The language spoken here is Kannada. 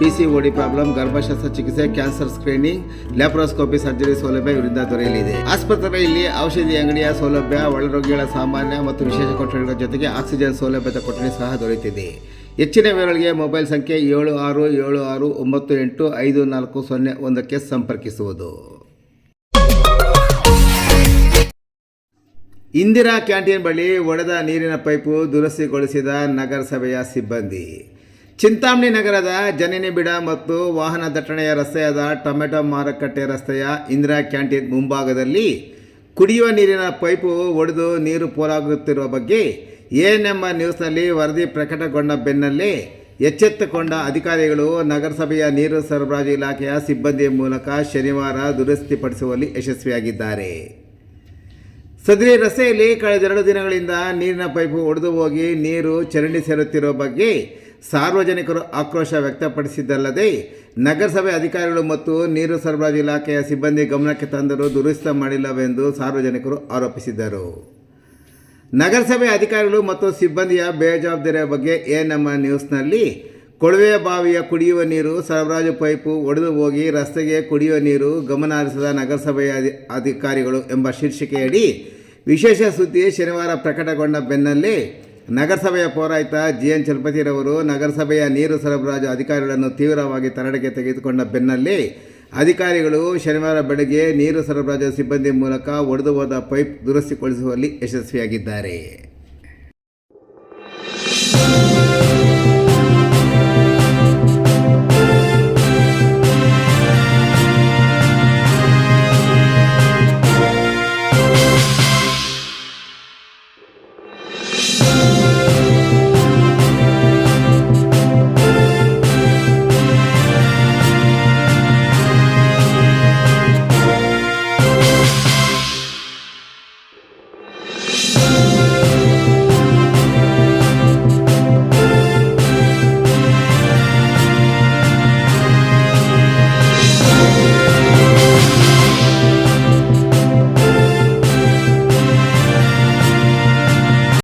ಪಿ ಪ್ರಾಬ್ಲಮ್ ಗರ್ಭಶಾಸ್ತ್ರ ಚಿಕಿತ್ಸೆ ಕ್ಯಾನ್ಸರ್ ಸ್ಕ್ರೀನಿಂಗ್ ಲ್ಯಾಪ್ರೋಸ್ಕೋಪಿ ಸರ್ಜರಿ ಸೌಲಭ್ಯ ಇವರಿಂದ ದೊರೆಯಲಿದೆ. ಆಸ್ಪತ್ರೆಯಲ್ಲಿ ಔಷಧಿ ಅಂಗಡಿಯ ಸೌಲಭ್ಯ, ಒಳರೋಗಿಗಳ ಸಾಮಾನ್ಯ ಮತ್ತು ವಿಶೇಷ ಕೊಠಡಿಗಳ ಜೊತೆಗೆ ಆಕ್ಸಿಜನ್ ಸೌಲಭ್ಯದ ಕೊಠಡಿ ಸಹ ದೊರೆಯುತ್ತಿದೆ. ಹೆಚ್ಚಿನ ವಿವರಗಳಿಗೆ ಮೊಬೈಲ್ ಸಂಖ್ಯೆ ಏಳು ಆರು ಏಳು ಆರು ಒಂಬತ್ತು ಎಂಟು ಐದು ನಾಲ್ಕು ಸೊನ್ನೆ ಒಂದಕ್ಕೆ ಸಂಪರ್ಕಿಸುವುದು. ಇಂದಿರಾ ಕ್ಯಾಂಟೀನ್ ಬಳಿ ಒಡೆದ ನೀರಿನ ಪೈಪು ದುರಸ್ತಿಗೊಳಿಸಿದ ನಗರಸಭೆಯ ಸಿಬ್ಬಂದಿ. ಚಿಂತಾಮಣಿ ನಗರದ ಜನನಿ ಬಿಡ ಮತ್ತು ವಾಹನ ದಟ್ಟಣೆಯ ರಸ್ತೆಯಾದ ಟೊಮೆಟೊ ಮಾರುಕಟ್ಟೆ ರಸ್ತೆಯ ಇಂದಿರಾ ಕ್ಯಾಂಟೀನ್ ಮುಂಭಾಗದಲ್ಲಿ ಕುಡಿಯುವ ನೀರಿನ ಪೈಪು ಒಡೆದು ನೀರು ಪೋಲಾಗುತ್ತಿರುವ ಬಗ್ಗೆ ಎಎನ್ಎಂ ನ್ಯೂಸ್ನಲ್ಲಿ ವರದಿ ಪ್ರಕಟಗೊಂಡ ಬೆನ್ನಲ್ಲೇ ಎಚ್ಚೆತ್ತುಕೊಂಡ ಅಧಿಕಾರಿಗಳು ನಗರಸಭೆಯ ನೀರು ಸರಬರಾಜು ಇಲಾಖೆಯ ಸಿಬ್ಬಂದಿಯ ಮೂಲಕ ಶನಿವಾರ ದುರಸ್ತಿಪಡಿಸುವಲ್ಲಿ ಯಶಸ್ವಿಯಾಗಿದ್ದಾರೆ. ಸದರಿ ರಸ್ತೆಯಲ್ಲಿ ಕಳೆದೆರಡು ದಿನಗಳಿಂದ ನೀರಿನ ಪೈಪು ಒಡೆದು ಹೋಗಿ ನೀರು ಚರಂಡಿ ಸೇರುತ್ತಿರುವ ಬಗ್ಗೆ ಸಾರ್ವಜನಿಕರು ಆಕ್ರೋಶ ವ್ಯಕ್ತಪಡಿಸಿದ್ದಲ್ಲದೆ ನಗರಸಭೆ ಅಧಿಕಾರಿಗಳು ಮತ್ತು ನೀರು ಸರಬರಾಜು ಇಲಾಖೆಯ ಸಿಬ್ಬಂದಿ ಗಮನಕ್ಕೆ ತಂದರೂ ದುರಸ್ತ ಮಾಡಿಲ್ಲವೆಂದು ಸಾರ್ವಜನಿಕರು ಆರೋಪಿಸಿದ್ದರು. ನಗರಸಭೆ ಅಧಿಕಾರಿಗಳು ಮತ್ತು ಸಿಬ್ಬಂದಿಯ ಬೇಜವಾಬ್ದಾರಿಯ ಬಗ್ಗೆ ಎ ನಮ್ಮ ನ್ಯೂಸ್ನಲ್ಲಿ, ಕೊಳವೆ ಬಾವಿಯ ಕುಡಿಯುವ ನೀರು, ಸರಬರಾಜು ಪೈಪು ಒಡೆದು ಹೋಗಿ ರಸ್ತೆಗೆ ಕುಡಿಯುವ ನೀರು ಗಮನ ಹರಿಸದ ನಗರಸಭೆಯ ಅಧಿ, ಅಧಿಕಾರಿಗಳು ಎಂಬ ಶೀರ್ಷಿಕೆಯಡಿ, ವಿಶೇಷ ಸುದ್ದಿ ಶನಿವಾರ ಪ್ರಕಟಗೊಂಡ ಬೆನ್ನಲ್ಲೇ ನಗರಸಭೆಯ ಪೌರಾಯುಕ್ತ ಜಿ ಎನ್ ಚಲಪತಿರವರು ನಗರಸಭೆಯ ನೀರು ಸರಬರಾಜು ಅಧಿಕಾರಿಗಳನ್ನು ತೀವ್ರವಾಗಿ ತರಡೆಗೆ ತೆಗೆದುಕೊಂಡ ಬೆನ್ನಲ್ಲೇ ಅಧಿಕಾರಿಗಳು ಶನಿವಾರ ಬೆಳಗ್ಗೆ ನೀರು ಸರಬರಾಜು ಸಿಬ್ಬಂದಿ ಮೂಲಕ ಒಡೆದು ಹೋದ ಪೈಪ್ ದುರಸ್ತಿಗೊಳಿಸುವಲ್ಲಿ ಯಶಸ್ವಿಯಾಗಿದ್ದಾರೆ.